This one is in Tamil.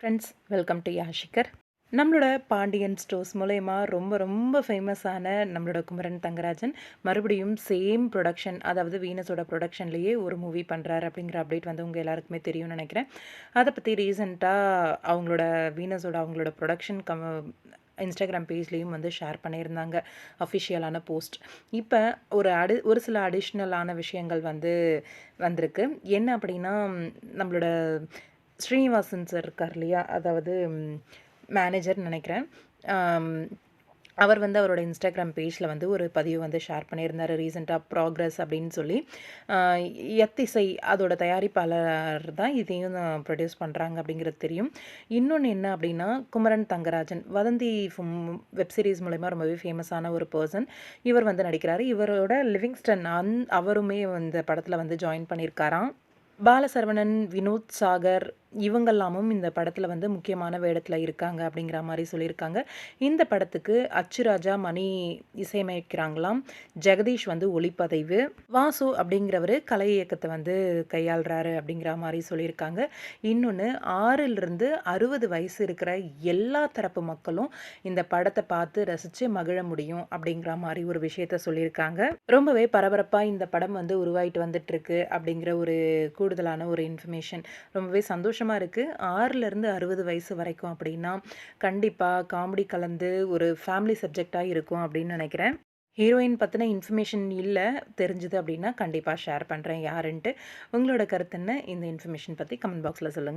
ஃப்ரெண்ட்ஸ் வெல்கம் டு யாஷிகர் நம்மளோட பாண்டியன் ஸ்டோர்ஸ் மூலயமா ரொம்ப ரொம்ப ஃபேமஸான நம்மளோட குமரன் தங்கராஜன் மறுபடியும் சேம் ப்ரொடக்ஷன் அதாவது வீனஸோட ப்ரொடக்ஷன்லேயே ஒரு மூவி பண்ணுறாரு அப்படிங்கிற அப்டேட் வந்து உங்கள் எல்லாருக்குமே தெரியும்னு நினைக்கிறேன். அதை பற்றி ரீசெண்டாக அவங்களோட வீனஸோட அவங்களோட ப்ரொடக்ஷன் கம் இன்ஸ்டாகிராம் பேஜ்லேயும் வந்து ஷேர் பண்ணியிருந்தாங்க அஃபிஷியலான போஸ்ட் இப்போ ஒரு அடி ஒரு சில அடிஷ்னலான விஷயங்கள் வந்து வந்திருக்கு. என்ன அப்படின்னா நம்மளோட ஸ்ரீனிவாசன் சார் இருக்கார் இல்லையா? அதாவது மேனேஜர் நினைக்கிறேன். அவர் வந்து அவரோட இன்ஸ்டாகிராம் பேஜில் வந்து ஒரு பதிவு வந்து ஷேர் பண்ணியிருந்தார். ரீசெண்டாக ப்ராக்ரஸ் அப்படின்னு சொல்லி. எத்திசை அதோட தயாரிப்பாளர் தான் இதையும் ப்ரொடியூஸ் பண்ணுறாங்க அப்படிங்கிறது தெரியும். இன்னொன்று என்ன அப்படின்னா குமரன் தங்கராஜன். வதந்தி வெப் சீரிஸ் மூலயமா ரொம்பவே ஃபேமஸான ஒரு பர்சன் இவர் வந்து நடிக்கிறாரு. இவரோட லிவிங்ஸ்டன் அந் அவருமே இந்த படத்தில் வந்து ஜாயின் பண்ணியிருக்காராம். பாலசரவணன் வினோத் சாகர் இவங்கெல்லாமும் இந்த படத்தில் வந்து முக்கியமான வேடத்தில் இருக்காங்க அப்படிங்கிற மாதிரி சொல்லியிருக்காங்க. இந்த படத்துக்கு அச்சுராஜா மணி இசையமைக்கிறாங்களாம். ஜெகதீஷ் வந்து ஒளிப்பதிவு. வாசு அப்படிங்கிறவர் கலை இயக்கத்தை வந்து கையாளுறாரு அப்படிங்கிற மாதிரி சொல்லியிருக்காங்க. இன்னொன்று ஆறிலிருந்து அறுபது வயசு இருக்கிற எல்லா தரப்பு மக்களும் இந்த படத்தை பார்த்து ரசித்து மகிழ முடியும் அப்படிங்கிற மாதிரி ஒரு விஷயத்த சொல்லியிருக்காங்க. ரொம்பவே பரபரப்பாக இந்த படம் வந்து உருவாயிட்டு வந்துட்டுருக்கு அப்படிங்கிற ஒரு கூடுதலான ஒரு இன்ஃபர்மேஷன் ரொம்பவே சந்தோஷம் சந்தோஷமாக இருக்குது ஆறுலேருந்து அறுபது வயசு வரைக்கும் அப்படின்னா கண்டிப்பாக காமெடி கலந்து ஒரு ஃபேமிலி சப்ஜெக்டாக இருக்கும் அப்படின்னு நினைக்கிறேன். ஹீரோயின் பற்றின இன்ஃபர்மேஷன் இல்லை தெரிஞ்சுது அப்படின்னா கண்டிப்பாக ஷேர் பண்ணுறேன் யாருன்ட்டு. உங்களோட கருத்து என்ன? இந்த இன்ஃபர்மேஷன் பற்றி கமெண்ட் பாக்ஸில் சொல்லுங்கள்